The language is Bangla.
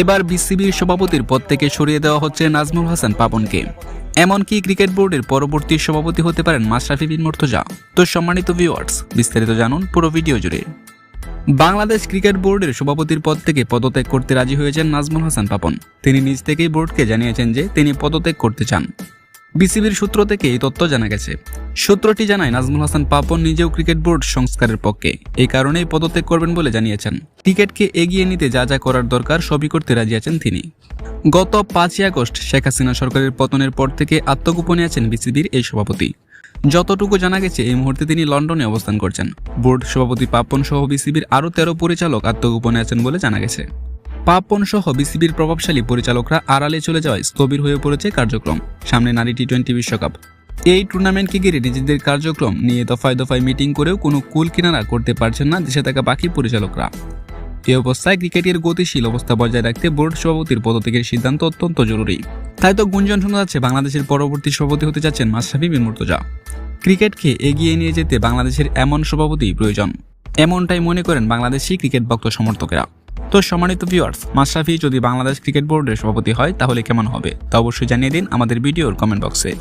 এবার বিসিবির সভাপতির পদ থেকে সরিয়ে দেওয়া হচ্ছে নাজমুল হাসান পাপনকে। এমনকি ক্রিকেট বোর্ডের পরবর্তী সভাপতি হতে পারেন মাশরাফি বিন মর্তজা। তো সম্মানিত ভিউয়ার্স বিস্তারিত জানুন পুরো ভিডিও জুড়ে। বাংলাদেশ ক্রিকেট বোর্ডের সভাপতির পদ থেকে পদত্যাগ করতে রাজি হয়েছেন নাজমুল হাসান পাপন। তিনি নিজ থেকেই বোর্ডকে জানিয়েছেন যে তিনি পদত্যাগ করতে চান। বিসিবির সূত্র থেকে এই তথ্য জানা গেছে। সূত্রটি জানায়, নাজমুল হাসান পাপন নিজেও ক্রিকেট বোর্ড সংস্কারের পক্ষে। এই কারণেই পদত্যাগ করবেন বলে জানিয়েছেন। ক্রিকেটকে এগিয়ে নিতে যা যা করার দরকার, সবই করতে রাজি আছেন তিনি। গত পাঁচই আগস্ট শেখ হাসিনা সরকারের পতনের পর থেকে আত্মগোপনে আছেন বিসিবির এই সভাপতি। যতটুকু জানা গেছে, এই মুহূর্তে তিনি লন্ডনে অবস্থান করছেন। বোর্ড সভাপতি পাপন সহ বিসিবির আরও তেরো পরিচালক আত্মগোপনে আছেন বলে জানা গেছে। পাপন সহ বিসিবির প্রভাবশালী পরিচালকরা আড়ালে চলে যাওয়ায় স্থবির হয়ে পড়েছে কার্যক্রম। সামনে নারী টি টোয়েন্টি বিশ্বকাপ। এই টুর্নামেন্টকে ঘিরে নিজেদের কার্যক্রম নিয়ে দফায় দফায় মিটিং করেও কোনো কুল কিনারা করতে পারছেন না দেশে থাকা বাকি পরিচালকরা। এ অবস্থায় ক্রিকেটের গতিশীল অবস্থা বজায় রাখতে বোর্ড সভাপতির পদত্যাগের সিদ্ধান্ত অত্যন্ত জরুরি। তাই তো গুঞ্জন শোনা যাচ্ছে বাংলাদেশের পরবর্তী সভাপতি হতে যাচ্ছেন মাশরাফি বিন মুর্তজা। ক্রিকেটকে এগিয়ে নিয়ে যেতে বাংলাদেশের এমন সভাপতি প্রয়োজন। এমনটাই মনে করেন বাংলাদেশি ক্রিকেট ভক্ত সমর্থকেরা। তো সম্মানিত ভিউয়ার্স মাশরাফি যদি বাংলাদেশ ক্রিকেট বোর্ডের সভাপতি হয়, তাহলে কেমন হবে? তা অবশ্যই জানিয়ে দিন আমাদের ভিডিওর কমেন্ট বক্সে